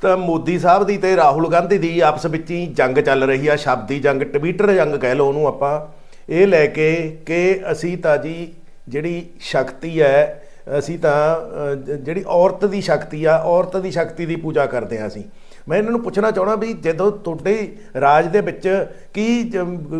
ਤਾਂ ਮੋਦੀ ਸਾਹਿਬ ਦੀ ਤੇ ਰਾਹੁਲ ਗਾਂਧੀ ਦੀ ਆਪਸ ਵਿੱਚ ਹੀ ਜੰਗ ਚੱਲ ਰਹੀ ਆ, ਸ਼ਬਦੀ ਜੰਗ, ਟਵਿੱਟਰ ਜੰਗ ਕਹਿ ਲਓ ਉਹਨੂੰ ਆਪਾਂ। ਇਹ ਲੈ ਕੇ ਕਿ ਅਸੀਂ ਤਾਂ ਜੀ ਜਿਹੜੀ ਸ਼ਕਤੀ ਹੈ, ਅਸੀਂ ਤਾਂ ਜਿਹੜੀ ਔਰਤ ਦੀ ਸ਼ਕਤੀ ਆ, ਔਰਤ ਦੀ ਸ਼ਕਤੀ ਦੀ ਪੂਜਾ ਕਰਦੇ ਆ ਅਸੀਂ। ਮੈਂ ਇਹਨਾਂ ਨੂੰ ਪੁੱਛਣਾ ਚਾਹਣਾ ਵੀ ਜਦੋਂ ਤੁਹਾਡੇ ਰਾਜ ਦੇ ਵਿੱਚ ਕੀ ਜ-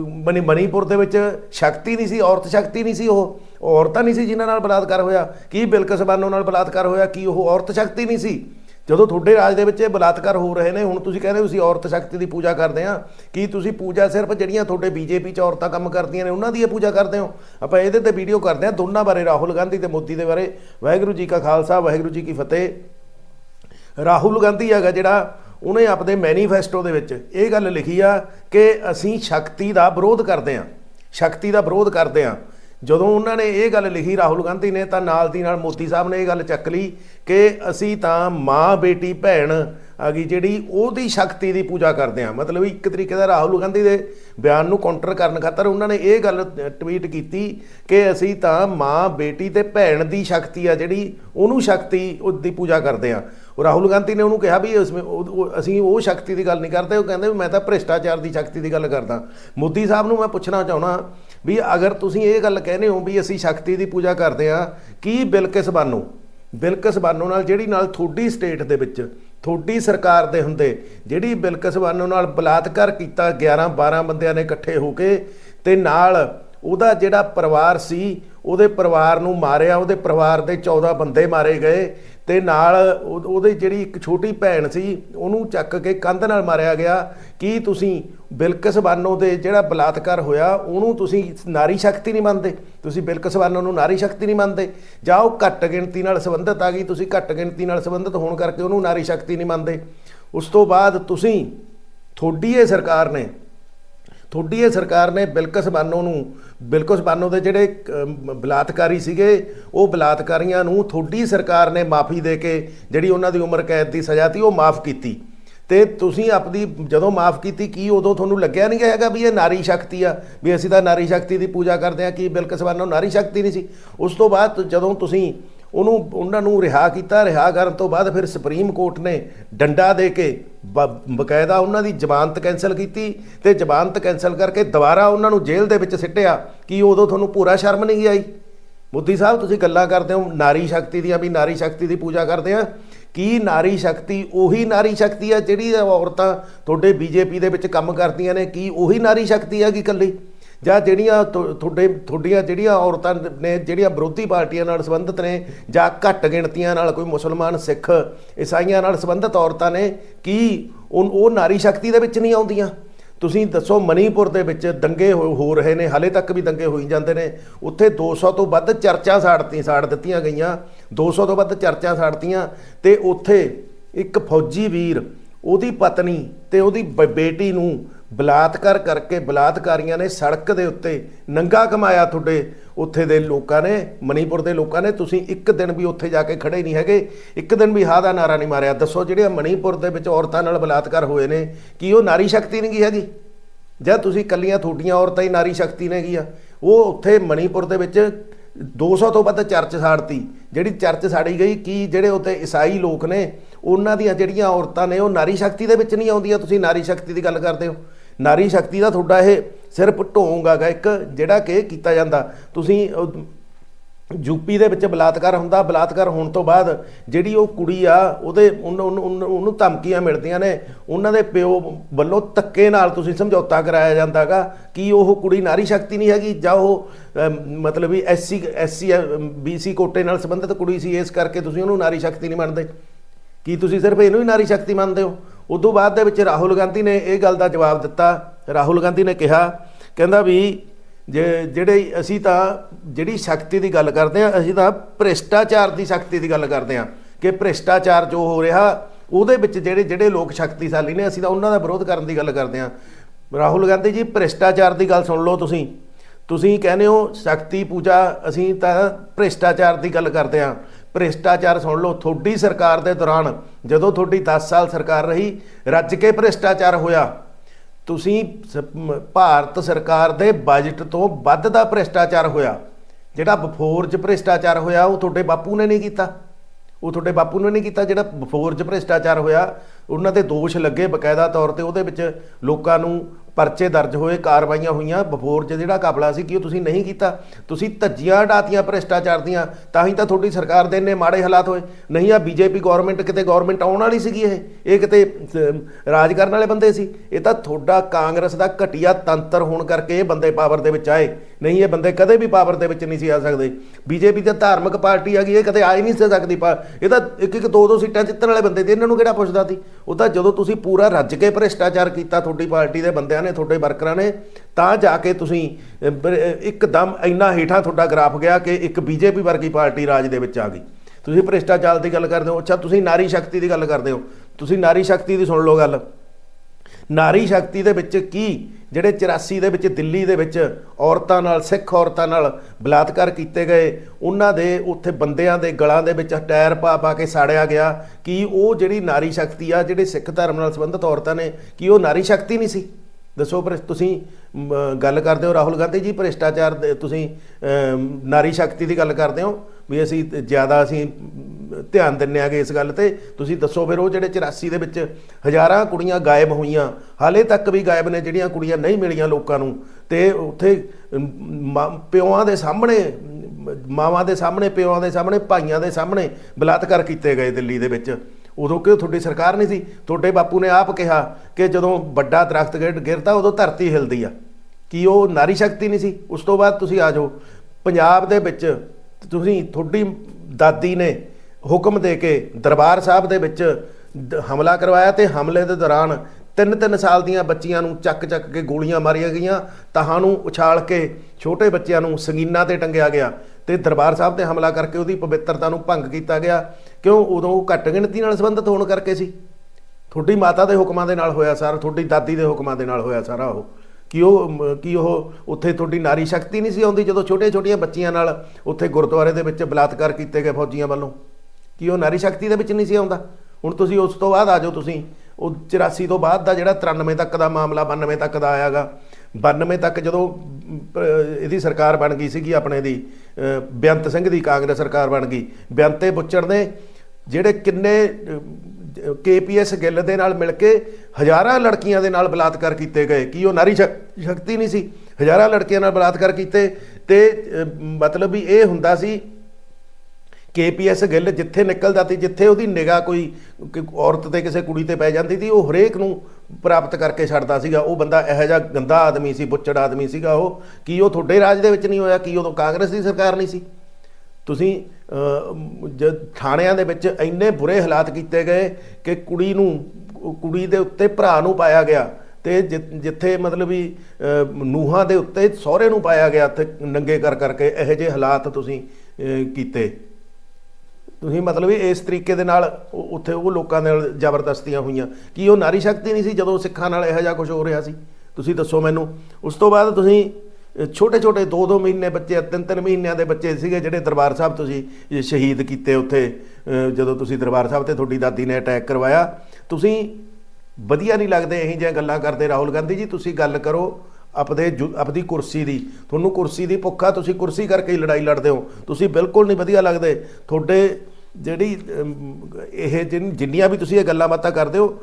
ਮਨੀ ਮਣੀਪੁਰ ਦੇ ਵਿੱਚ ਸ਼ਕਤੀ ਨਹੀਂ ਸੀ, ਔਰਤ ਸ਼ਕਤੀ ਨਹੀਂ ਸੀ ਉਹ? ਔਰਤਾਂ ਨਹੀਂ ਸੀ ਜਿਨ੍ਹਾਂ ਨਾਲ ਬਲਾਤਕਾਰ ਹੋਇਆ? ਕੀ ਬਿਲਕਿਸ ਬਾਨੋ ਨਾਲ ਬਲਾਤਕਾਰ ਹੋਇਆ? ਕੀ ਉਹ ਔਰਤ ਸ਼ਕਤੀ ਨਹੀਂ ਸੀ? ਜਦੋਂ ਤੁਹਾਡੇ ਰਾਜ ਦੇ ਵਿੱਚ ਇਹ ਬਲਾਤਕਾਰ ਹੋ ਰਹੇ ਨੇ, ਹੁਣ ਤੁਸੀਂ ਕਹਿੰਦੇ ਹੋ ਅਸੀਂ ਔਰਤ ਸ਼ਕਤੀ ਦੀ ਪੂਜਾ ਕਰਦੇ ਆ ਕੀ ਤੁਸੀਂ ਪੂਜਾ ਸਿਰਫ ਜਿਹੜੀਆਂ ਤੁਹਾਡੇ ਬੀਜੇਪੀ 'ਚ ਔਰਤਾਂ ਕੰਮ ਕਰਦੀਆਂ ਨੇ, ਉਹਨਾਂ ਦੀ ਇਹ ਪੂਜਾ ਕਰਦੇ ਹੋ? ਆਪਾਂ ਇਹਦੇ ਤੇ ਵੀਡੀਓ ਕਰਦੇ ਆ ਦੋਨਾਂ ਬਾਰੇ ਰਾਹੁਲ ਗਾਂਧੀ ਤੇ ਮੋਦੀ ਦੇ ਬਾਰੇ। ਵਾਹਿਗੁਰੂ ਜੀ ਕਾ ਖਾਲਸਾ, ਵਾਹਿਗੁਰੂ ਜੀ ਕੀ ਫਤਿਹ। ਰਾਹੁਲ ਗਾਂਧੀ ਹੈਗਾ ਜਿਹੜਾ, ਉਹਨੇ ਆਪਣੇ ਮੈਨੀਫੈਸਟੋ ਦੇ ਵਿੱਚ ਇਹ ਗੱਲ ਲਿਖੀ ਆ ਕਿ ਅਸੀਂ ਸ਼ਕਤੀ ਦਾ ਵਿਰੋਧ ਕਰਦੇ ਆ ਸ਼ਕਤੀ ਦਾ ਵਿਰੋਧ ਕਰਦੇ ਆ ਜਦੋਂ ਉਹਨਾਂ ਨੇ ਇਹ ਗੱਲ ਲਿਖੀ, ਰਾਹੁਲ ਗਾਂਧੀ ਨੇ ਤਾਂ ਨਾਲ ਦੀ ਨਾਲ ਮੋਦੀ ਸਾਹਿਬ ਨੇ ਇਹ ਗੱਲ ਚੱਕ ਲਈ ਕਿ ਅਸੀਂ ਤਾਂ ਮਾਂ, ਬੇਟੀ, ਭੈਣ ਆ ਗਈ ਜਿਹੜੀ ਉਹਦੀ ਸ਼ਕਤੀ ਦੀ ਪੂਜਾ ਕਰਦੇ ਆ ਮਤਲਬ ਇੱਕ ਤਰੀਕੇ ਦਾ ਰਾਹੁਲ ਗਾਂਧੀ ਦੇ ਬਿਆਨ ਨੂੰ ਕਾਊਂਟਰ ਕਰਨ ਖਾਤਰ ਉਹਨਾਂ ਨੇ ਇਹ ਗੱਲ ਟਵੀਟ ਕੀਤੀ ਕਿ ਅਸੀਂ ਤਾਂ ਮਾਂ, ਬੇਟੀ ਤੇ ਭੈਣ ਦੀ ਸ਼ਕਤੀ ਆ ਜਿਹੜੀ ਉਹਨੂੰ ਸ਼ਕਤੀ ਉਹਦੀ ਪੂਜਾ ਕਰਦੇ ਆ ਰਾਹੁਲ ਗਾਂਧੀ ਨੇ ਉਹਨੂੰ ਕਿਹਾ ਵੀ ਇਸ ਉਹ- ਅਸੀਂ ਉਹ ਸ਼ਕਤੀ ਦੀ ਗੱਲ ਨਹੀਂ ਕਰਦੇ। ਉਹ ਕਹਿੰਦੇ ਵੀ ਮੈਂ ਤਾਂ ਭ੍ਰਿਸ਼ਟਾਚਾਰ ਦੀ ਸ਼ਕਤੀ ਦੀ ਗੱਲ ਕਰਦਾ। ਮੋਦੀ ਸਾਹਿਬ ਨੂੰ ਮੈਂ ਪੁੱਛਣਾ ਚਾਹੁੰਦਾ ਵੀ ਅਗਰ ਤੁਸੀਂ ਇਹ ਗੱਲ ਕਹਿੰਦੇ ਹੋ ਵੀ ਅਸੀਂ ਸ਼ਕਤੀ ਦੀ ਪੂਜਾ ਕਰਦੇ ਆ ਕੀ ਬਿਲਕਿਸ ਬਾਨੋ ਬਿਲਕਿਸ ਬਾਨੋ ਨਾਲ ਜਿਹੜੀ ਨਾਲ ਤੁਹਾਡੀ ਸਟੇਟ ਦੇ ਵਿੱਚ, ਤੁਹਾਡੀ ਸਰਕਾਰ ਦੇ ਹੁੰਦੇ, ਜਿਹੜੀ ਬਿਲਕਿਸ ਬਾਨੋ ਨਾਲ ਬਲਾਤਕਾਰ ਕੀਤਾ 11 12 ਬੰਦਿਆਂ ਨੇ ਇਕੱਠੇ ਹੋ ਕੇ, ਤੇ ਨਾਲ ਉਹਦਾ ਜਿਹੜਾ ਪਰਿਵਾਰ ਸੀ ਉਹਦੇ ਪਰਿਵਾਰ ਨੂੰ ਮਾਰਿਆ, ਉਹਦੇ ਪਰਿਵਾਰ ਦੇ 14 ਬੰਦੇ ਮਾਰੇ ਗਏ ਤੇ ਨਾਲ ਉਹਦੇ ਜਿਹੜੀ ਇੱਕ ਛੋਟੀ ਭੈਣ ਸੀ, ਉਹਨੂੰ ਚੱਕ ਕੇ ਕੰਧ ਨਾਲ ਮਾਰਿਆ ਗਿਆ। ਕੀ ਤੁਸੀਂ ਬਿਲਕਿਸ ਬਾਨੋ ਦੇ ਜਿਹੜਾ ਬਲਾਤਕਾਰ ਹੋਇਆ, ਉਹਨੂੰ ਤੁਸੀਂ ਨਾਰੀ ਸ਼ਕਤੀ ਨਹੀਂ ਮੰਨਦੇ? ਤੁਸੀਂ ਬਿਲਕਿਸ ਬਾਨੋ ਨੂੰ ਨਾਰੀ ਸ਼ਕਤੀ ਨਹੀਂ ਮੰਨਦੇ? ਜਾਂ ਉਹ ਘੱਟ ਗਿਣਤੀ ਨਾਲ ਸੰਬੰਧਿਤ ਆ ਗਈ, ਤੁਸੀਂ ਘੱਟ ਗਿਣਤੀ ਨਾਲ ਸੰਬੰਧਿਤ ਹੋਣ ਕਰਕੇ ਉਹਨੂੰ ਨਾਰੀ ਸ਼ਕਤੀ ਨਹੀਂ ਮੰਨਦੇ? ਉਸ ਤੋਂ ਬਾਅਦ ਤੁਸੀਂ ਤੁਹਾਡੀ ਇਹ ਸਰਕਾਰ ਨੇ ਤੁਹਾਡੀ ਇਹ ਸਰਕਾਰ ਨੇ ਬਿਲਕਸ ਬਾਨੋ ਨੂੰ ਬਿਲਕਸ ਬਾਨੋ ਦੇ ਜਿਹੜੇ ਬਲਾਤਕਾਰੀ ਸੀਗੇ, ਉਹ ਬਲਾਤਕਾਰੀਆਂ ਨੂੰ ਤੁਹਾਡੀ ਸਰਕਾਰ ਨੇ ਮਾਫੀ ਦੇ ਕੇ ਜਿਹੜੀ ਉਹਨਾਂ ਦੀ ਉਮਰ ਕੈਦ ਦੀ ਸਜ਼ਾ ਸੀ, ਉਹ ਮਾਫ ਕੀਤੀ। ਤੇ ਤੁਸੀਂ ਆਪਦੀ, ਜਦੋਂ ਮਾਫ ਕੀਤੀ, ਕੀ ਉਦੋਂ ਤੁਹਾਨੂੰ ਲੱਗਿਆ ਨਹੀਂ ਹੈਗਾ ਵੀ ਇਹ ਨਾਰੀ ਸ਼ਕਤੀ ਆ? ਵੀ ਅਸੀਂ ਤਾਂ ਨਾਰੀ ਸ਼ਕਤੀ ਦੀ ਪੂਜਾ ਕਰਦੇ ਆ ਕੀ ਬਿਲਕਸ ਬਾਨੋ ਨਾਰੀ ਸ਼ਕਤੀ ਨਹੀਂ ਸੀ? ਉਸ ਤੋਂ ਬਾਅਦ ਜਦੋਂ ਤੁਸੀਂ ਉਹਨੂੰ ਉਹਨਾਂ ਨੂੰ ਰਿਹਾ ਕੀਤਾ, ਰਿਹਾ ਕਰਨ ਤੋਂ ਬਾਅਦ ਫਿਰ ਸੁਪਰੀਮ ਕੋਰਟ ਨੇ ਡੰਡਾ ਦੇ ਕੇ ਬ- ਬਕਾਇਦਾ ਉਹਨਾਂ ਦੀ ਜ਼ਮਾਨਤ ਕੈਨਸਲ ਕੀਤੀ ਤੇ ਜ਼ਮਾਨਤ ਕੈਨਸਲ ਕਰਕੇ ਦੁਬਾਰਾ ਉਹਨਾਂ ਨੂੰ ਜੇਲ੍ਹ ਦੇ ਵਿੱਚ ਸਿੱਟਿਆ। ਕਿ ਉਦੋਂ ਤੁਹਾਨੂੰ ਪੂਰਾ ਸ਼ਰਮ ਨਹੀਂ ਆਈ? ਮੋਦੀ ਸਾਹਿਬ, ਤੁਸੀਂ ਗੱਲਾਂ ਕਰਦੇ ਹੋ, ਨਾਰੀ ਸ਼ਕਤੀ ਦੀਆਂ ਵੀ ਨਾਰੀ ਸ਼ਕਤੀ ਦੀ ਪੂਜਾ ਕਰਦੇ ਆ। ਕੀ ਨਾਰੀ ਸ਼ਕਤੀ ਉਹੀ ਨਾਰੀ ਸ਼ਕਤੀ ਆ ਜਿਹੜੀ ਔਰਤਾਂ ਤੁਹਾਡੇ ਬੀਜੇਪੀ ਦੇ ਵਿੱਚ ਕੰਮ ਕਰਦੀਆਂ ਨੇ? ਕੀ ਉਹੀ ਨਾਰੀ ਸ਼ਕਤੀ ਆ ਕੀ ਇਕੱਲੀ? ਜਾਂ ਜਿਹੜੀਆਂ ਤੁਹਾਡੇ, ਤੁਹਾਡੀਆਂ ਜਿਹੜੀਆਂ ਔਰਤਾਂ ਨੇ, ਜਿਹੜੀਆਂ ਵਿਰੋਧੀ ਪਾਰਟੀਆਂ ਨਾਲ ਸੰਬੰਧਿਤ ਨੇ, ਜਾਂ ਘੱਟ ਗਿਣਤੀਆਂ ਨਾਲ ਕੋਈ ਮੁਸਲਮਾਨ, ਸਿੱਖ, ਈਸਾਈਆਂ ਨਾਲ ਸੰਬੰਧਿਤ ਔਰਤਾਂ ਨੇ, ਕੀ ਉਹ ਉਹ ਨਾਰੀ ਸ਼ਕਤੀ ਦੇ ਵਿੱਚ ਨਹੀਂ ਆਉਂਦੀਆਂ? ਤੁਸੀਂ ਦੱਸੋ, ਮਨੀਪੁਰ ਦੇ ਵਿੱਚ ਦੰਗੇ ਹੋ ਹੋ ਰਹੇ ਨੇ, ਹਾਲੇ ਤੱਕ ਵੀ ਦੰਗੇ ਹੋਈ ਜਾਂਦੇ ਨੇ। ਉੱਥੇ 200 ਤੋਂ ਵੱਧ ਚਰਚਾਂ ਸਾੜਤੀ, ਸਾੜ ਦਿੱਤੀਆਂ ਗਈਆਂ। 200 ਤੋਂ ਵੱਧ ਚਰਚਾਂ ਸਾੜਤੀਆਂ। ਤੇ ਉੱਥੇ ਇੱਕ ਫੌਜੀ ਵੀਰ, ਉਹਦੀ ਪਤਨੀ ਤੇ ਉਹਦੀ ਬ- ਬੇਟੀ ਨੂੰ ਬਲਾਤਕਾਰ ਕਰਕੇ ਬਲਾਤਕਾਰੀਆਂ ਨੇ ਸੜਕ ਦੇ ਉੱਤੇ ਨੰਗਾ ਕਮਾਇਆ ਤੁਹਾਡੇ, ਉੱਥੇ ਦੇ ਲੋਕਾਂ ਨੇ ਮਣੀਪੁਰ ਦੇ ਲੋਕਾਂ ਨੇ, ਤੁਸੀਂ ਇੱਕ ਦਿਨ ਵੀ ਉੱਥੇ ਜਾ ਕੇ ਖੜੇ ਨਹੀਂ ਹੈਗੇ, ਇੱਕ ਦਿਨ ਵੀ ਹਾਂ ਦਾ ਨਾਰਾ ਨਹੀਂ ਮਾਰਿਆ। ਦੱਸੋ ਜਿਹੜੇ ਮਣੀਪੁਰ ਦੇ ਵਿੱਚ ਔਰਤਾਂ ਨਾਲ ਬਲਾਤਕਾਰ ਹੋਏ ਨੇ, ਕੀ ਉਹ ਨਾਰੀ ਸ਼ਕਤੀ ਨਹੀਂ ਗੀ ਹੈਗੀ? ਜਾਂ ਤੁਸੀਂ ਕੱਲੀਆਂ ਤੁਹਾਡੀਆਂ ਔਰਤਾਂ ਹੀ ਨਾਰੀ ਸ਼ਕਤੀ ਨੇ ਆ ਉਹ ਉੱਥੇ ਮਣੀਪੁਰ ਦੇ ਵਿੱਚ 200 ਤੋਂ ਵੱਧ ਚਰਚ ਸਾੜਤੀ। ਜਿਹੜੀ ਚਰਚ ਸਾੜੀ ਗਈ, ਕੀ ਜਿਹੜੇ ਉੱਥੇ ਈਸਾਈ ਲੋਕ ਨੇ, ਉਹਨਾਂ ਦੀਆਂ ਜਿਹੜੀਆਂ ਔਰਤਾਂ ਨੇ, ਉਹ ਨਾਰੀ ਸ਼ਕਤੀ ਦੇ ਵਿੱਚ ਨਹੀਂ ਆਉਂਦੀਆਂ? ਤੁਸੀਂ ਨਾਰੀ ਸ਼ਕਤੀ ਦੀ ਗੱਲ ਕਰਦੇ ਹੋ। ਨਾਰੀ ਸ਼ਕਤੀ ਦਾ ਤੁਹਾਡਾ ਇਹ ਸਿਰਫ ਢੋਂਗ ਹੈਗਾ, ਇੱਕ ਜਿਹੜਾ ਕਿ ਕੀਤਾ ਜਾਂਦਾ। ਤੁਸੀਂ ਉਹ ਯੂਪੀ ਦੇ ਵਿੱਚ ਬਲਾਤਕਾਰ ਹੁੰਦਾ, ਬਲਾਤਕਾਰ ਹੋਣ ਤੋਂ ਬਾਅਦ ਜਿਹੜੀ ਉਹ ਕੁੜੀ ਆ, ਉਹਦੇ ਉਹਨੂੰ ਉਹਨੂੰ- ਉਹਨੂੰ ਉਹਨੂੰ ਧਮਕੀਆਂ ਮਿਲਦੀਆਂ ਨੇ, ਉਹਨਾਂ ਦੇ ਪਿਓ ਵੱਲੋਂ ਧੱਕੇ ਨਾਲ ਤੁਸੀਂ ਸਮਝੌਤਾ ਕਰਾਇਆ ਜਾਂਦਾਗਾ ਕਿ ਉਹ ਕੁੜੀ ਨਾਰੀ ਸ਼ਕਤੀ ਨਹੀਂ ਹੈਗੀ, ਜਾਂ ਉਹ ਮਤਲਬ ਵੀ ਐਸਸੀ ਐਸਸੀ ਬੀਸੀ ਕੋਟੇ ਨਾਲ ਸੰਬੰਧਿਤ ਕੁੜੀ ਸੀ, ਇਸ ਕਰਕੇ ਤੁਸੀਂ ਉਹਨੂੰ ਨਾਰੀ ਸ਼ਕਤੀ ਨਹੀਂ ਮੰਨਦੇ। ਕੀ ਤੁਸੀਂ ਸਿਰਫ ਇਹਨੂੰ ਹੀ ਨਾਰੀ ਸ਼ਕਤੀ ਮੰਨਦੇ ਹੋ? ਉਦੋਂ ਬਾਅਦ ਦੇ ਵਿੱਚ ਰਾਹੁਲ ਗਾਂਧੀ ਨੇ ਇਹ ਗੱਲ ਦਾ ਜਵਾਬ ਦਿੱਤਾ। ਰਾਹੁਲ ਗਾਂਧੀ ਨੇ ਕਿਹਾ, ਕਹਿੰਦਾ ਵੀ ਜੇ ਜਿਹੜੇ ਅਸੀਂ ਤਾਂ ਜਿਹੜੀ ਸ਼ਕਤੀ ਦੀ ਗੱਲ ਕਰਦੇ ਆ ਅਸੀਂ ਤਾਂ ਭ੍ਰਿਸ਼ਟਾਚਾਰ ਦੀ ਸ਼ਕਤੀ ਦੀ ਗੱਲ ਕਰਦੇ ਆ ਕਿ ਭ੍ਰਿਸ਼ਟਾਚਾਰ ਜੋ ਹੋ ਰਿਹਾ, ਉਹਦੇ ਵਿੱਚ ਜਿਹੜੇ ਜਿਹੜੇ ਲੋਕ ਸ਼ਕਤੀਸ਼ਾਲੀ ਨੇ, ਅਸੀਂ ਤਾਂ ਉਹਨਾਂ ਦਾ ਵਿਰੋਧ ਕਰਨ ਦੀ ਗੱਲ ਕਰਦੇ ਆ ਰਾਹੁਲ ਗਾਂਧੀ ਜੀ, ਭ੍ਰਿਸ਼ਟਾਚਾਰ ਦੀ ਗੱਲ ਸੁਣ ਲਓ ਤੁਸੀਂ। ਤੁਸੀਂ ਕਹਿੰਦੇ ਹੋ, ਸ਼ਕਤੀ ਪੂਜਾ, ਅਸੀਂ ਤਾਂ ਭ੍ਰਿਸ਼ਟਾਚਾਰ ਦੀ ਗੱਲ ਕਰਦੇ ਹਾਂ। ਭ੍ਰਿਸ਼ਟਾਚਾਰ ਸੁਣ ਲਓ। ਤੁਹਾਡੀ ਸਰਕਾਰ ਦੇ ਦੌਰਾਨ ਜਦੋਂ ਤੁਹਾਡੀ 10 ਸਾਲ ਸਰਕਾਰ ਰਹੀ, ਰੱਜ ਕੇ ਭ੍ਰਿਸ਼ਟਾਚਾਰ ਹੋਇਆ। ਤੁਸੀਂ ਸ- ਭਾਰਤ ਸਰਕਾਰ ਦੇ ਬਜਟ ਤੋਂ ਵੱਧ ਦਾ ਭ੍ਰਿਸ਼ਟਾਚਾਰ ਹੋਇਆ। ਜਿਹੜਾ ਬਫੋਰ ਚ ਭ੍ਰਿਸ਼ਟਾਚਾਰ ਹੋਇਆ, ਉਹ ਤੁਹਾਡੇ ਬਾਪੂ ਨੇ ਨਹੀਂ ਕੀਤਾ। ਉਹ ਤੁਹਾਡੇ ਬਾਪੂ ਨੇ ਨਹੀਂ ਕੀਤਾ। ਜਿਹੜਾ ਬਫੋਰ 'ਚ ਭ੍ਰਿਸ਼ਟਾਚਾਰ ਹੋਇਆ, ਉਹਨਾਂ ਤੇ ਦੋਸ਼ ਲੱਗੇ ਬਕਾਇਦਾ ਤੌਰ ਤੇ। ਉਹਦੇ ਵਿੱਚ ਲੋਕਾਂ ਨੂੰ ਪਰਚੇ ਦਰਜ ਹੋਏ ਕਾਰਵਾਈਆਂ ਹੋਈਆਂ ਬਫੋਰ 'ਚ ਜਿਹੜਾ ਕਾਬਲਾ ਸੀ ਕਿ ਉਹ ਤੁਸੀਂ ਨਹੀਂ ਕੀਤਾ? ਤੁਸੀਂ ਧੱਜੀਆਂ ਢਾਤੀਆਂ ਭ੍ਰਿਸ਼ਟਾਚਾਰ ਦੀਆਂ ਤਾਂ ਹੀ ਤਾਂ ਤੁਹਾਡੀ ਸਰਕਾਰ ਦੇ ਇੰਨੇ ਮਾੜੇ ਹਾਲਾਤ ਹੋਏ। ਨਹੀਂ ਆ ਬੀਜੇਪੀ ਗਵਰਨਮੈਂਟ ਕਿਤੇ ਗਵਰਨਮੈਂਟ ਆਉਣ ਵਾਲੀ ਸੀਗੀ ਇਹ। ਇਹ ਕਿਤੇ ਅਮ, ਰਾਜ ਕਰਨ ਵਾਲੇ ਬੰਦੇ ਸੀ। ਇਹ ਤਾਂ ਤੁਹਾਡਾ ਕਾਂਗਰਸ ਦਾ ਘਟੀਆ ਤੰਤਰ ਹੋਣ ਕਰਕੇ ਇਹ ਬੰਦੇ ਪਾਵਰ ਦੇ ਵਿੱਚ ਆਏ। ਨਹੀਂ ਇਹ ਬੰਦੇ ਕਦੇ ਵੀ ਪਾਵਰ ਦੇ ਵਿੱਚ ਨਹੀਂ ਸੀ ਆ ਸਕਦੇ। ਬੀਜੇਪੀ ਤਾਂ ਧਾਰਮਿਕ ਪਾਰਟੀ ਹੈਗੀ ਇਹ ਕਦੇ ਆ ਹੀ ਨਹੀਂ ਸੀ ਸਕਦੀ। ਪਾ ਇਹ ਤਾਂ ਇੱਕ ਇੱਕ ਦੋ ਦੋ ਸੀਟਾਂ ਜਿੱਤਣ ਵਾਲੇ ਬੰਦੇ ਤੇ ਇਹਨਾਂ ਨੂੰ ਕਿਹੜਾ ਪੁੱਛਦਾ ਸੀ? ਉਹ ਤਾਂ ਜਦੋਂ ਤੁਸੀਂ ਪੂਰਾ ਰੱਜ ਕੇ ਭ੍ਰਿਸ਼ਟਾਚਾਰ ਕੀਤਾ ਤੁਹਾਡੀ ਪਾਰਟੀ ਦੇ ਬੰਦਿਆਂ ਨੇ ਤੁਹਾਡੇ ਵਰਕਰਾਂ ਨੇ, ਤਾਂ ਜਾ ਕੇ ਤੁਸੀਂ ਇੱਕਦਮ ਇੰਨਾ ਹੇਠਾਂ ਤੁਹਾਡਾ ਗ੍ਰਾਫ ਗਿਆ ਕਿ ਇੱਕ ਬੀਜੇਪੀ ਵਰਗੀ ਪਾਰਟੀ ਰਾਜ ਦੇ ਵਿੱਚ ਆ ਗਈ। ਤੁਸੀਂ ਭ੍ਰਿਸ਼ਟਾਚਾਰ ਦੀ ਗੱਲ ਕਰਦੇ ਹੋ। ਅੱਛਾ, ਤੁਸੀਂ ਨਾਰੀ ਸ਼ਕਤੀ ਦੀ ਗੱਲ ਕਰਦੇ ਹੋ। ਤੁਸੀਂ ਨਾਰੀ ਸ਼ਕਤੀ ਦੀ ਸੁਣ ਲਓ ਗੱਲ। ਨਾਰੀ ਸ਼ਕਤੀ ਦੇ ਵਿੱਚ ਕੀ? ਜਿਹੜੇ 84 ਦੇ ਵਿੱਚ, ਦਿੱਲੀ ਦੇ ਵਿੱਚ ਔਰਤਾਂ ਨਾਲ, ਸਿੱਖ ਔਰਤਾਂ ਨਾਲ ਬਲਾਤਕਾਰ ਕੀਤੇ ਗਏ, ਉਹਨਾਂ ਦੇ ਉੱਥੇ ਬੰਦਿਆਂ ਦੇ ਗਲਾਂ ਦੇ ਵਿੱਚ ਟਾਇਰ ਪਾ ਪਾ ਕੇ ਸਾੜਿਆ ਗਿਆ। ਕਿ ਉਹ ਜਿਹੜੀ ਨਾਰੀ ਸ਼ਕਤੀ ਆ, ਜਿਹੜੇ ਸਿੱਖ ਧਰਮ ਨਾਲ ਸੰਬੰਧਿਤ ਔਰਤਾਂ ਨੇ, ਕਿ ਉਹ ਨਾਰੀ ਸ਼ਕਤੀ ਨਹੀਂ ਸੀ? ਦੱਸੋ ਪਰ ਤੁਸੀਂ ਗੱਲ ਕਰਦੇ ਹੋ ਰਾਹੁਲ ਗਾਂਧੀ ਜੀ ਭ੍ਰਿਸ਼ਟਾਚਾਰ ਦੇ ਤੁਸੀਂ ਨਾਰੀ ਸ਼ਕਤੀ ਦੀ ਗੱਲ ਕਰਦੇ ਹੋ ਵੀ ਅਸੀਂ ਜ਼ਿਆਦਾ ਅਸੀਂ ਮ, ਧਿਆਨ ਦਿੰਨੇ ਆਗੇ ਇਸ ਗੱਲ ਤੇ। ਤੁਸੀਂ ਦੱਸੋ ਫਿਰ ਉਹ ਜਿਹੜੇ 84 ਦੇ ਵਿੱਚ ਹਜ਼ਾਰਾਂ ਕੁੜੀਆਂ ਗਾਇਬ ਹੋਈਆਂ ਹਾਲੇ ਤੱਕ ਵੀ ਗਾਇਬ ਨੇ ਜਿਹੜੀਆਂ ਕੁੜੀਆਂ ਨਹੀਂ ਮਿਲੀਆਂ ਲੋਕਾਂ ਨੂੰ। ਤੇ ਉੱਥੇ ਅਮ, ਮਾਂ- ਪਿਓਆਂ ਦੇ ਸਾਹਮਣੇ ਮਾਵਾਂ ਦੇ ਸਾਹਮਣੇ ਪਿਓਆਂ ਦੇ ਸਾਹਮਣੇ ਭਾਈਆਂ ਦੇ ਸਾਹਮਣੇ ਬਲਾਤਕਾਰ ਕੀਤੇ ਗਏ ਦਿੱਲੀ ਦੇ ਵਿੱਚ। ਉਦੋਂ ਕਿ ਤੁਹਾਡੀ ਸਰਕਾਰ ਨਹੀਂ ਸੀ? ਤੁਹਾਡੇ ਬਾਪੂ ਨੇ ਆਪ ਕਿਹਾ ਕਿ ਜਦੋਂ ਵੱਡਾ ਦਰਖਤ ਗਿਰ- ਗਿਰਦਾ ਉਦੋਂ ਧਰਤੀ ਹਿਲਦੀ ਆ। ਕੀ ਉਹ ਨਾਰੀ ਸ਼ਕਤੀ ਨਹੀਂ ਸੀ? ਉਸ ਤੋਂ ਬਾਅਦ ਤੁਸੀਂ ਆ ਜਾਓ। ਪੰਜਾਬ ਦੇ ਵਿੱਚ ਤੁਸੀਂ, ਤੁਹਾਡੀ ਦਾਦੀ ਨੇ ਹੁਕਮ ਦੇ ਕੇ ਦਰਬਾਰ ਸਾਹਿਬ ਦੇ ਵਿੱਚ ਹਮਲਾ ਕਰਵਾਇਆ ਤੇ ਹਮਲੇ ਦੇ ਦੌਰਾਨ ਤਿੰਨ ਤਿੰਨ ਸਾਲ ਦੀਆਂ ਬੱਚੀਆਂ ਨੂੰ ਚੱਕ ਚੱਕ ਕੇ ਗੋਲੀਆਂ ਮਾਰੀਆਂ ਗਈਆਂ। ਤਾਹਾਂ ਨੂੰ ਉਛਾਲ ਕੇ ਛੋਟੇ ਬੱਚਿਆਂ ਨੂੰ ਸੰਗੀਨਾਂ ਤੇ ਟੰਗਿਆ ਗਿਆ। ਤੇ ਦਰਬਾਰ ਸਾਹਿਬ ਤੇ ਹਮਲਾ ਕਰਕੇ ਉਹਦੀ ਪਵਿੱਤਰਤਾ ਨੂੰ ਭੰਗ ਕੀਤਾ ਗਿਆ। ਕਿਉਂ? ਉਦੋਂ ਉਹ ਘੱਟ ਗਿਣਤੀ ਨਾਲ ਸੰਬੰਧਿਤ ਹੋਣ ਕਰਕੇ ਸੀ। ਤੁਹਾਡੀ ਮਾਤਾ ਦੇ ਹੁਕਮਾਂ ਦੇ ਨਾਲ ਹੋਇਆ ਸਾਰਾ ਤੁਹਾਡੀ ਦਾਦੀ ਦੇ ਹੁਕਮਾਂ ਦੇ ਨਾਲ ਹੋਇਆ ਸਾਰਾ ਉਹ। ਕਿ ਉਹ ਮ, ਕੀ ਉਹ ਉੱਥੇ ਤੁਹਾਡੀ ਨਾਰੀ ਸ਼ਕਤੀ ਨਹੀਂ ਸੀ ਆਉਂਦੀ ਜਦੋਂ ਛੋਟੇ ਛੋਟੀਆਂ ਬੱਚੀਆਂ ਨਾਲ ਉੱਥੇ ਗੁਰਦੁਆਰੇ ਦੇ ਵਿੱਚ ਬਲਾਤਕਾਰ ਕੀਤੇ ਗਏ ਫੌਜੀਆਂ ਵੱਲੋਂ? ਕਿ ਉਹ ਨਾਰੀ ਸ਼ਕਤੀ ਦੇ ਵਿੱਚ ਨਹੀਂ ਸੀ ਆਉਂਦਾ? ਹੁਣ ਤੁਸੀਂ ਉਸ ਤੋਂ ਬਾਅਦ ਆ ਜਾਓ ਤੁਸੀਂ। ਉਹ 84 ਤੋਂ ਬਾਅਦ ਦਾ ਜਿਹੜਾ 93 ਤੱਕ ਦਾ ਮਾਮਲਾ 92 ਤੱਕ ਦਾ ਆਇਆਗਾ। 92 ਤੱਕ ਜਦੋਂ ਇਹਦੀ ਸਰਕਾਰ ਬਣ ਗਈ ਸੀਗੀ, ਆਪਣੇ ਦੀ ਬੇਅੰਤ ਸਿੰਘ ਦੀ ਕਾਂਗਰਸ ਸਰਕਾਰ ਬਣ ਗਈ। ਬੇਅੰਤੇ ਬੁੱਚੜ ਨੇ, ਜਿਹੜੇ ਕਿੰਨੇ ਕੇਪੀਐਸ ਗਿੱਲ ਦੇ ਨਾਲ ਮਿਲ ਕੇ ਹਜ਼ਾਰਾਂ ਲੜਕੀਆਂ ਦੇ ਨਾਲ ਬਲਾਤਕਾਰ ਕੀਤੇ ਗਏ, ਕੀ ਉਹ ਨਾਰੀ ਸ਼ਕ- ਸ਼ਕਤੀ ਨਹੀਂ ਸੀ? ਹਜ਼ਾਰਾਂ ਲੜਕੀਆਂ ਨਾਲ ਬਲਾਤਕਾਰ ਕੀਤੇ, ਤੇ ਮਤਲਬ ਵੀ ਇਹ ਹੁੰਦਾ ਸੀ, ਕੇਪੀਐਸ ਗਿੱਲ ਜਿੱਥੇ ਨਿਕਲਦਾ ਸੀ, ਜਿੱਥੇ ਉਹਦੀ ਨਿਗਾਹ ਕੋਈ ਔਰਤ ਤੇ ਕਿਸੇ ਕੁੜੀ ਤੇ ਪੈ ਜਾਂਦੀ ਸੀ, ਉਹ ਹਰੇਕ ਨੂੰ ਪ੍ਰਾਪਤ ਕਰਕੇ ਛੱਡਦਾ ਸੀਗਾ ਉਹ ਬੰਦਾ ਇਹੋ ਜਿਹਾ ਗੰਦਾ ਆਦਮੀ ਸੀ ਬੁੱਚੜ ਆਦਮੀ ਸੀਗਾ ਉਹ ਕੀ ਉਹ ਤੁਹਾਡੇ ਰਾਜ ਦੇ ਵਿੱਚ ਨਹੀਂ ਹੋਇਆ ਕੀ ਉਦੋਂ ਕਾਂਗਰਸ ਦੀ ਸਰਕਾਰ ਨਹੀਂ ਸੀ? ਤੁਸੀਂ ਅਹ, ਜ ਥਾਣਿਆਂ ਦੇ ਵਿੱਚ ਇੰਨੇ ਬੁਰੇ ਹਾਲਾਤ ਕੀਤੇ ਗਏ ਕਿ ਕੁੜੀ ਨੂੰ ਕੁੜੀ ਦੇ ਉੱਤੇ ਭਰਾ ਨੂੰ ਪਾਇਆ ਗਿਆ ਤੇ ਜਿ- ਜਿੱਥੇ ਮਤਲਬ ਵੀ ਨੂਹਾਂ ਦੇ ਉੱਤੇ ਸਹੁਰੇ ਨੂੰ ਪਾਇਆ ਗਿਆ ਤੇ ਨੰਗੇ ਕਰ ਕਰਕੇ ਇਹੋ ਜਿਹੇ ਹਾਲਾਤ ਤੁਸੀਂ ਕੀਤੇ। ਤੁਸੀਂ ਮਤਲਬ ਵੀ ਇਸ ਤਰੀਕੇ ਦੇ ਨਾਲ ਉਹ- ਉੱਥੇ ਉਹ ਲੋਕਾਂ ਨਾਲ ਜ਼ਬਰਦਸਤੀਆਂ ਹੋਈਆਂ। ਕੀ ਉਹ ਨਾਰੀ ਸ਼ਕਤੀ ਨਹੀਂ ਸੀ ਜਦੋਂ ਸਿੱਖਾਂ ਨਾਲ ਇਹੋ ਜਿਹਾ ਕੁਝ ਹੋ ਰਿਹਾ ਸੀ? ਤੁਸੀਂ ਦੱਸੋ ਮੈਨੂੰ। ਉਸ ਤੋਂ ਬਾਅਦ ਤੁਸੀਂ ਛੋਟੇ ਛੋਟੇ 2-2 ਮਹੀਨੇ ਬੱਚੇ 3-3 ਮਹੀਨਿਆਂ ਦੇ ਬੱਚੇ ਸੀਗੇ ਜਿਹੜੇ ਦਰਬਾਰ ਸਾਹਿਬ ਤੁਸੀਂ ਸ਼ਹੀਦ ਕੀਤੇ ਉੱਥੇ ਜਦੋਂ ਤੁਸੀਂ ਦਰਬਾਰ ਸਾਹਿਬ ਤੇ ਤੁਹਾਡੀ ਦਾਦੀ ਨੇ ਅਟੈਕ ਕਰਵਾਇਆ। ਤੁਸੀਂ ਵਧੀਆ ਨਹੀਂ ਲੱਗਦੇ ਇਹੋ ਜਿਹੀਆਂ ਗੱਲਾਂ ਕਰਦੇ, ਰਾਹੁਲ ਗਾਂਧੀ ਜੀ, ਤੁਸੀਂ ਗੱਲ ਕਰੋ ਆਪਦੇ ਜੁ- ਆਪਦੀ ਕੁਰਸੀ ਦੀ। ਤੁਹਾਨੂੰ ਕੁਰਸੀ ਦੀ ਭੁੱਖਾ ਤੁਸੀਂ ਕੁਰਸੀ ਕਰਕੇ ਹੀ ਲੜਾਈ ਲੜਦੇ ਹੋ। ਤੁਸੀਂ ਬਿਲਕੁਲ ਨਹੀਂ ਵਧੀਆ ਲੱਗਦੇ। ਤੁਹਾਡੇ ਜਿਹੜੀ ਇਹ ਜਿਨ- ਜਿੰਨੀਆਂ ਵੀ ਤੁਸੀਂ ਇਹ ਗੱਲਾਂ ਬਾਤਾਂ ਕਰਦੇ ਹੋ,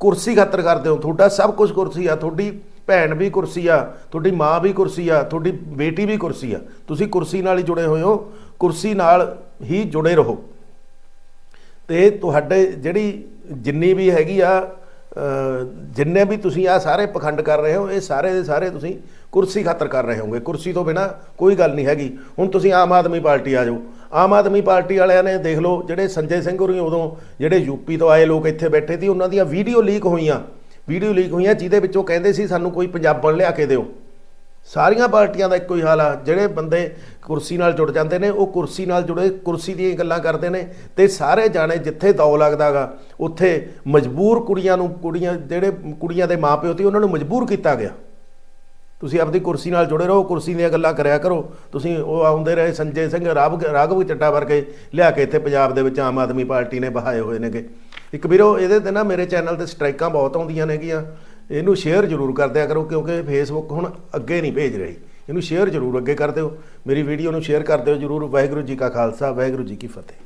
ਕੁਰਸੀ ਖਾਤਰ ਕਰਦੇ ਹੋ, ਤੁਹਾਡਾ ਸਭ ਕੁਝ ਕੁਰਸੀ ਆ, ਤੁਹਾਡੀ ਭੈਣ ਵੀ ਕੁਰਸੀ ਆ, ਤੁਹਾਡੀ ਮਾਂ ਵੀ ਕੁਰਸੀ ਆ, ਤੁਹਾਡੀ ਬੇਟੀ ਵੀ ਕੁਰਸੀ ਆ, ਤੁਸੀਂ ਕੁਰਸੀ ਨਾਲ ਹੀ ਜੁੜੇ ਹੋਏ ਹੋ, ਕੁਰਸੀ ਨਾਲ ਹੀ ਜੁੜੇ ਰਹੋ। ਤੇ ਤੁਹਾਡੇ ਜਿਹੜੀ ਜਿੰਨੀ ਵੀ ਹੈਗੀ ਆ ਜਿੰਨੇ ਵੀ ਤੁਸੀਂ ਆ ਸਾਰੇ ਪਖੰਡ ਕਰ ਰਹੇ ਹੋ, ਇਹ ਸਾਰੇ ਦੇ ਸਾਰੇ ਤੁਸੀਂ ਕੁਰਸੀ ਖਾਤਰ ਕਰ ਰਹੇ ਹੋਗੇ ਕੁਰਸੀ ਤੋਂ ਬਿਨਾ ਕੋਈ ਗੱਲ ਨਹੀਂ ਹੈਗੀ। ਹੁਣ ਤੁਸੀਂ ਆਮ ਆਦਮੀ ਪਾਰਟੀ ਆ ਜਾਓ। ਆਮ ਆਦਮੀ ਪਾਰਟੀ ਵਾਲਿਆਂ ਨੇ ਦੇਖ ਲਓ, ਜਿਹੜੇ ਸੰਜੇ ਸਿੰਘ ਹੋਰੀ ਉਦੋਂ ਜਿਹੜੇ ਯੂਪੀ ਤੋਂ ਆਏ ਲੋਕ ਇੱਥੇ ਬੈਠੇ ਸੀ, ਉਹਨਾਂ ਦੀਆਂ ਵੀਡੀਓ ਲੀਕ ਹੋਈਆਂ। ਵੀਡੀਓ ਲੀਕ ਹੋਈਆਂ, ਜਿਹਦੇ ਵਿੱਚੋਂ ਕਹਿੰਦੇ ਸੀ, ਸਾਨੂੰ ਕੋਈ ਪੰਜਾਬਣ ਲਿਆ ਕੇ ਦਿਓ। ਸਾਰੀਆਂ ਪਾਰਟੀਆਂ ਦਾ ਇੱਕੋ ਹੀ ਹਾਲ ਆ। ਜਿਹੜੇ ਬੰਦੇ ਕੁਰਸੀ ਨਾਲ ਜੁੜ ਜਾਂਦੇ ਨੇ, ਉਹ ਕੁਰਸੀ ਨਾਲ ਜੁੜੇ, ਕੁਰਸੀ ਦੀਆਂ ਗੱਲਾਂ ਕਰਦੇ ਨੇ ਤੇ ਸਾਰੇ ਜਾਣੇ ਜਿੱਥੇ ਦੌ ਲੱਗਦਾਗਾ ਉੱਥੇ ਮਜਬੂਰ ਕੁੜੀਆਂ ਨੂੰ, ਕੁੜੀਆਂ ਜਿਹੜੇ ਕੁੜੀਆਂ ਦੇ ਮਾਪਿਓ ਸੀ, ਉਹਨਾਂ ਨੂੰ ਮਜਬੂਰ ਕੀਤਾ ਗਿਆ। ਤੁਸੀਂ ਆਪਦੀ ਕੁਰਸੀ ਨਾਲ ਜੁੜੇ ਰਹੋ, ਕੁਰਸੀ ਦੀਆਂ ਗੱਲਾਂ ਕਰਿਆ ਕਰੋ। ਤੁਸੀਂ ਉਹ ਆਉਂਦੇ ਰਹੇ, ਸੰਜੇ ਸਿੰਘ ਰਾਘਵ ਰਾਘਵ ਚੱਟਾ ਵਰਗੇ ਲਿਆ ਕੇ ਇੱਥੇ ਪੰਜਾਬ ਦੇ ਵਿੱਚ ਆਮ ਆਦਮੀ ਪਾਰਟੀ ਨੇ ਬਹਾਏ ਹੋਏ ਨੇਗੇ। ਇੱਕ ਵੀਰੋ, ਇਹਦੇ ਤੇ ਨਾ ਮੇਰੇ ਚੈਨਲ ਤੇ ਸਟ੍ਰਾਈਕਾਂ ਬਹੁਤ ਆਉਂਦੀਆਂ ਨੇਗੀਆਂ। ਇਹਨੂੰ ਸ਼ੇਅਰ ਜ਼ਰੂਰ ਕਰ ਦਿਆ ਕਰੋ, ਕਿਉਂਕਿ ਫੇਸਬੁੱਕ ਹੁਣ ਅੱਗੇ ਨਹੀਂ ਭੇਜ ਰਹੀ। ਇਹਨੂੰ ਸ਼ੇਅਰ ਜ਼ਰੂਰ ਅੱਗੇ ਕਰ ਦਿਓ। ਮੇਰੀ ਵੀਡੀਓ ਨੂੰ ਸ਼ੇਅਰ ਕਰ ਦਿਓ ਜ਼ਰੂਰ। ਵਾਹਿਗੁਰੂ ਜੀ ਕਾ ਖਾਲਸਾ, ਵਾਹਿਗੁਰੂ ਜੀ ਕੀ ਫਤਿਹ।